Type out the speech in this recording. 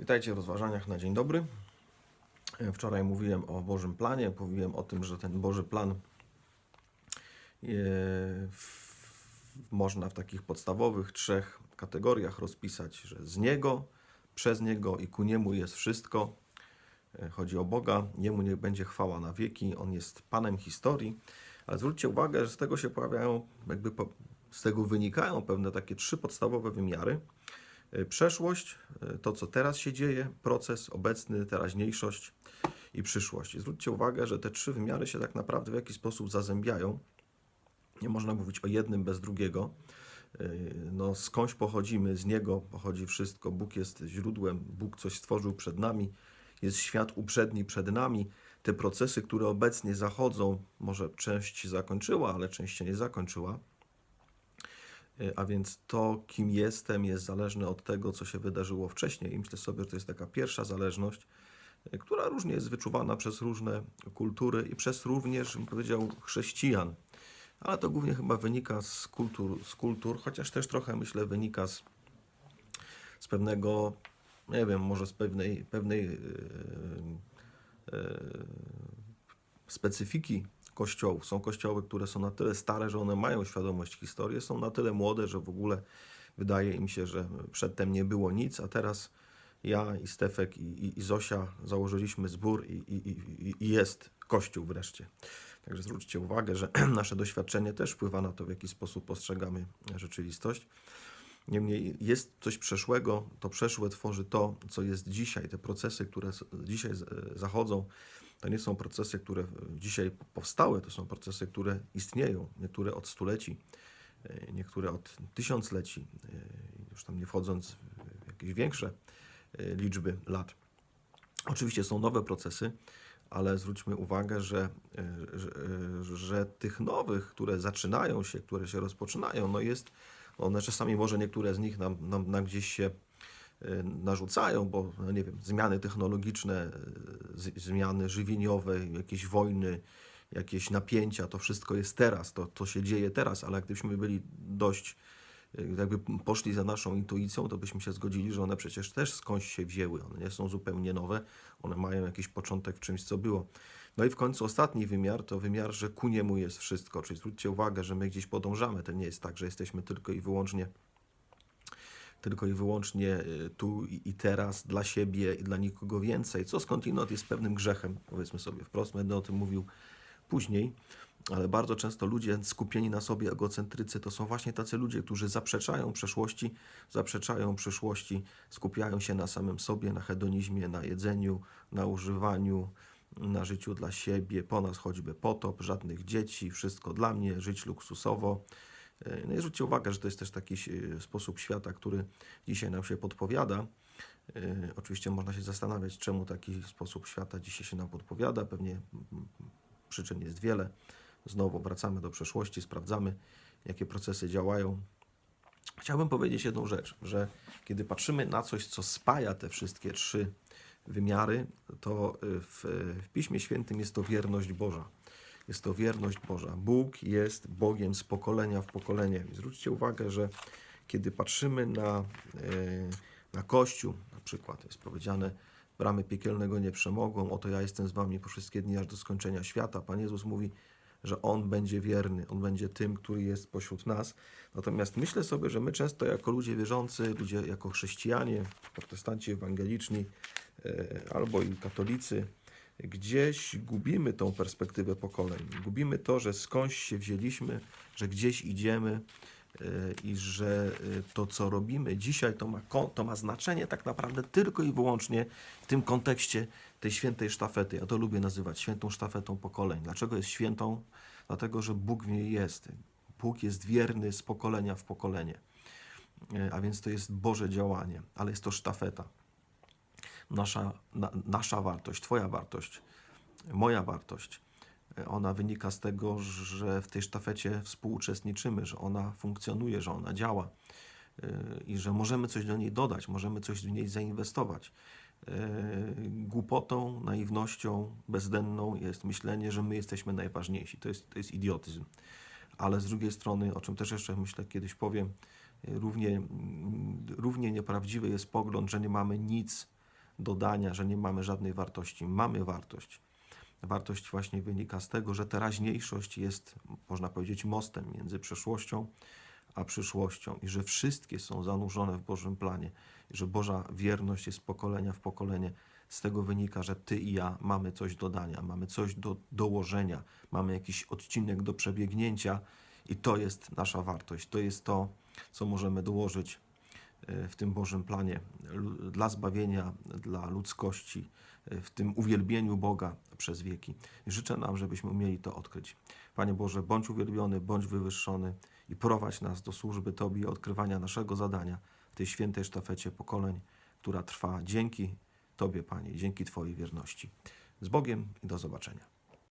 Witajcie w rozważaniach na dzień dobry. E, Wczoraj mówiłem o Bożym planie, mówiłem o tym, że ten Boży plan e, można w takich podstawowych trzech kategoriach rozpisać, że z Niego, przez Niego i ku Niemu jest wszystko. E, Chodzi o Boga, Jemu niech będzie chwała na wieki, On jest Panem historii. Ale zwróćcie uwagę, że z tego się pojawiają, jakby po, z tego wynikają pewne takie trzy podstawowe wymiary. E, Przeszłość, e, to co teraz się dzieje, proces obecny, teraźniejszość i przyszłość. Zwróćcie uwagę, że te trzy wymiary się tak naprawdę w jakiś sposób zazębiają. Nie można mówić o jednym bez drugiego. E, No, skądś pochodzimy, z Niego pochodzi wszystko. Bóg jest źródłem, Bóg coś stworzył przed nami, jest świat uprzedni przed nami. Te procesy, które obecnie zachodzą, może część się zakończyła, ale część się nie zakończyła. E, A więc to, kim jestem, jest zależne od tego, co się wydarzyło wcześniej. I myślę sobie, że to jest taka pierwsza zależność, e, która różnie jest wyczuwana przez różne kultury i przez również, bym powiedział, chrześcijan. Ale to głównie chyba wynika z kultur, z kultur chociaż też trochę, myślę, wynika z, z pewnego, nie wiem, może z pewnej, pewnej e, e, specyfiki kościołów. Są kościoły, które są na tyle stare, że one mają świadomość historii, są na tyle młode, że w ogóle wydaje im się, że przedtem nie było nic, a teraz ja i Stefek i, i, i Zosia założyliśmy zbór i, i, i, jest kościół wreszcie. Także zwróćcie uwagę, że nasze doświadczenie też wpływa na to, w jaki sposób postrzegamy rzeczywistość. Niemniej jest coś przeszłego, to przeszłe tworzy to, co jest dzisiaj. Te procesy, które dzisiaj zachodzą, to nie są procesy, które dzisiaj powstały, to są procesy, które istnieją. Niektóre od stuleci, e, niektóre od tysiącleci, e, już tam nie wchodząc w jakieś większe e, liczby lat. Oczywiście są nowe procesy, ale zwróćmy uwagę, że, że, że tych nowych, które zaczynają się, które się rozpoczynają, no jest, one czasami może niektóre z nich nam, nam, nam gdzieś się narzucają, bo no nie wiem, zmiany technologiczne, zmiany żywieniowe, jakieś wojny, jakieś napięcia, to wszystko jest teraz, to, to się dzieje teraz, ale gdybyśmy byli dość e, jakby poszli za naszą intuicją, to byśmy się zgodzili, że one przecież też skądś się wzięły. One nie są zupełnie nowe, one mają jakiś początek w czymś, co było. No i w końcu ostatni wymiar to wymiar, że ku niemu jest wszystko. Czyli zwróćcie uwagę, że my gdzieś podążamy. To nie jest tak, że jesteśmy tylko i wyłącznie tylko i wyłącznie y, tu i teraz dla siebie i dla nikogo więcej, co skądinąd jest pewnym grzechem, powiedzmy sobie wprost, będę o tym mówił później, ale bardzo często ludzie skupieni na sobie, egocentrycy, to są właśnie tacy ludzie, którzy zaprzeczają przeszłości, zaprzeczają przyszłości, skupiają się na samym sobie, na hedonizmie, na jedzeniu, na używaniu, na życiu dla siebie, po nas choćby potop, żadnych dzieci, wszystko dla mnie, żyć luksusowo. E, No i zwróćcie uwagę, że to jest też taki e, sposób świata, który dzisiaj nam się podpowiada. E, Oczywiście można się zastanawiać, czemu taki sposób świata dzisiaj się nam podpowiada. Pewnie przyczyn jest wiele. Znowu wracamy do przeszłości, sprawdzamy, jakie procesy działają. Chciałbym powiedzieć jedną rzecz, że kiedy patrzymy na coś, co spaja te wszystkie trzy wymiary, to w, w Piśmie Świętym jest to wierność Boża. Jest to wierność Boża. Bóg jest Bogiem z pokolenia w pokolenie. Zwróćcie uwagę, że kiedy patrzymy na, y, na Kościół, na przykład jest powiedziane, bramy piekielnego nie przemogą, oto ja jestem z wami po wszystkie dni aż do skończenia świata. Pan Jezus mówi, że On będzie wierny, On będzie tym, który jest pośród nas. Natomiast myślę sobie, że my często jako ludzie wierzący, ludzie jako chrześcijanie, protestanci ewangeliczni e, albo i katolicy, gdzieś gubimy tą perspektywę pokoleń. Gubimy to, że skądś się wzięliśmy, że gdzieś idziemy e, i że e, to, co robimy dzisiaj, to ma, to ma znaczenie tak naprawdę tylko i wyłącznie w tym kontekście tej świętej sztafety. Ja to lubię nazywać świętą sztafetą pokoleń. Dlaczego jest świętą? Dlatego, że Bóg w niej jest. Bóg jest wierny z pokolenia w pokolenie. E, A więc to jest Boże działanie, ale jest to sztafeta. Nasza, na, nasza wartość, Twoja wartość, moja wartość, e, ona wynika z tego, że w tej sztafecie współuczestniczymy, że ona funkcjonuje, że ona działa e, i że możemy coś do niej dodać, możemy coś w niej zainwestować. E, Głupotą, naiwnością, bezdenną jest myślenie, że my jesteśmy najważniejsi. To jest, to jest idiotyzm. Ale z drugiej strony, o czym też jeszcze myślę kiedyś powiem, równie, mm, równie nieprawdziwy jest pogląd, że nie mamy nic dodania, że nie mamy żadnej wartości. Mamy wartość. Wartość właśnie wynika z tego, że teraźniejszość jest, można powiedzieć, mostem między przeszłością a przyszłością i że wszystkie są zanurzone w Bożym planie, i że Boża wierność jest z pokolenia w pokolenie. Z tego wynika, że Ty i ja mamy coś do dania, mamy coś do dołożenia, mamy jakiś odcinek do przebiegnięcia i to jest nasza wartość. To jest to, co możemy dołożyć w tym Bożym planie dla zbawienia, dla ludzkości, e, w tym uwielbieniu Boga przez wieki. Życzę nam, żebyśmy umieli to odkryć. Panie Boże, bądź uwielbiony, bądź wywyższony i prowadź nas do służby Tobie i odkrywania naszego zadania w tej świętej sztafecie pokoleń, która trwa dzięki Tobie, Panie, dzięki Twojej wierności. Z Bogiem i do zobaczenia.